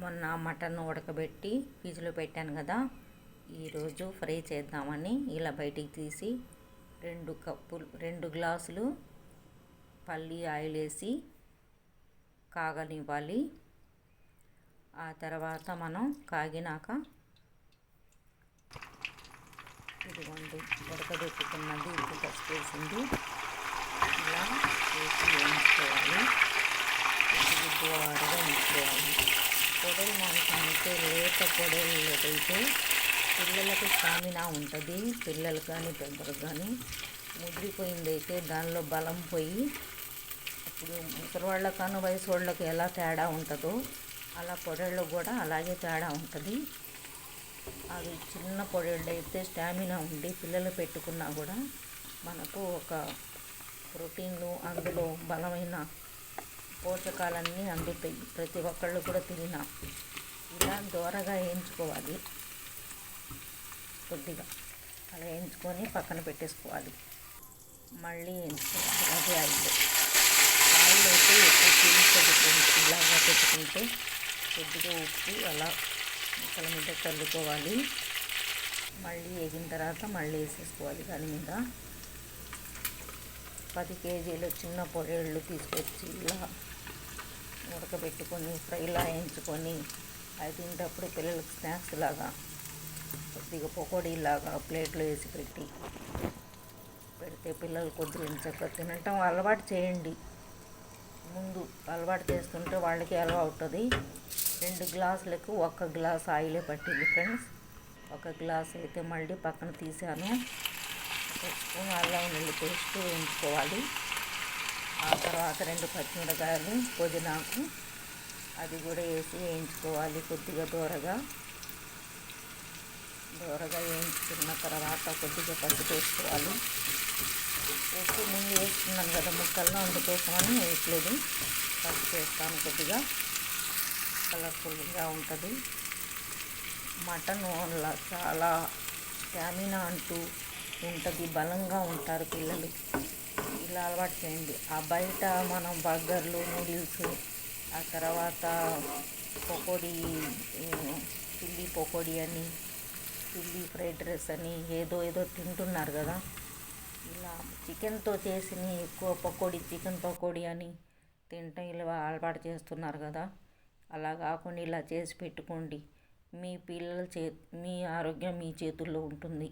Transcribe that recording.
మొన్న మటన్ ఉడకబెట్టి ఫ్రిడ్జ్లో పెట్టాను కదా ఈరోజు ఫ్రై చేద్దామని ఇలా బయటికి తీసి రెండు కప్పులు రెండు గ్లాసులు పల్లి ఆయిల్ వేసి కాగనివ్వాలి. ఆ తర్వాత మనం కాగినాక ఇదిగోండి ఉడకబెట్టుకున్నది ఇది ఫస్ట్ వేసింది. ఇలా వేసి వేయించుకోవాలి. గుడ్డువారుగా ఉంచుకోవాలి. పొడవు మాంసం అయితే లేత పొడవులకైతే పిల్లలకు స్టామినా ఉంటుంది. పిల్లలు కానీ పెద్దలకు కానీ ముదిరిపోయింది అయితే దానిలో బలం పోయి ఇప్పుడు ముసలివాళ్ళకన్నా వయసు వాళ్ళకి ఎలా తేడా ఉంటుందో అలా పొడళ్ళు కూడా అలాగే తేడా ఉంటుంది. అది చిన్న పొడళ్ళు అయితే స్టామినా ఉండి పిల్లలు పెట్టుకున్నా కూడా మనకు ఒక ప్రోటీన్లు అందులో బలమైన పోషకాలన్నీ అందుతాయి. ప్రతి ఒక్కళ్ళు కూడా తిన్నా. ఇలా దూరగా వేయించుకోవాలి. కొద్దిగా అలా వేయించుకొని పక్కన పెట్టేసుకోవాలి. మళ్ళీ వేయించుకోవాలి అదే ఆయిల్. ఆయిల్ అయితే ఎక్కువ పీల్చదు ఇలాగా పెట్టుకుంటే కొద్దిగా ఉప్పు అలా ముక్కల మీద చల్లుకోవాలి. మళ్ళీ వేగిన తర్వాత మళ్ళీ వేసేసుకోవాలి. దాని మీద పది కేజీలు చిన్న పొడేళ్ళు తీసుకొచ్చి ఇలా ఉడకబెట్టుకొని ఫ్రైలా వేయించుకొని అది తింటప్పుడు పిల్లలకు స్నాక్స్ లాగా కొద్దిగా పకోడీలాగా ప్లేట్లో వేసి పెట్టి పెడితే పిల్లలు కొద్దిగా చక్కగా తినటం అలవాటు చేయండి. ముందు అలవాటు చేస్తుంటే వాళ్ళకి అలవా అవుతుంది. రెండు గ్లాసులకు ఒక గ్లాస్ ఆయిలే పట్టింది ఫ్రెండ్స్. ఒక గ్లాస్ అయితే మళ్ళీ పక్కన తీసాను. స్పూన్ అల్లం వెల్లుల్లి పేస్ట్ ఉంచుకోవాలి. ఆ తర్వాత రెండు పచ్చిమిరకాయలు పుదీనాకు అది కూడా వేసి వేయించుకోవాలి కొద్దిగా దూరగా. దూరగా వేయించుకున్న తర్వాత కొద్దిగా పసుపు వేసుకోవాలి. ఉప్పు ముందు వేసుకున్నాను కదా ముక్కల్లో అందుకోసమని వేయట్లేదు. పసుపు వేస్తాను కొద్దిగా. కలర్ఫుల్గా ఉంటుంది. మటన్ వల్ల చాలా స్టామినా అంటూ ఉంటుంది బలంగా ఉంటారు పిల్లలు. ఇలా అలవాటు చేయండి. ఆ బయట మనం బర్గర్లు నూడిల్స్ ఆ తర్వాత పకోడీ చిల్లీ పకోడీ అని చిల్లీ ఫ్రైడ్ రైస్ అని ఏదో ఏదో తింటున్నారు కదా. ఇలా చికెన్తో చేసిన ఎక్కువ పకోడీ చికెన్ పకోడీ అని తింటాం ఇలా అలవాటు చేస్తున్నారు కదా. అలా కాకుండా ఇలా చేసి పెట్టుకోండి. మీ పిల్లల చే మీ ఆరోగ్యం మీ చేతుల్లో ఉంటుంది.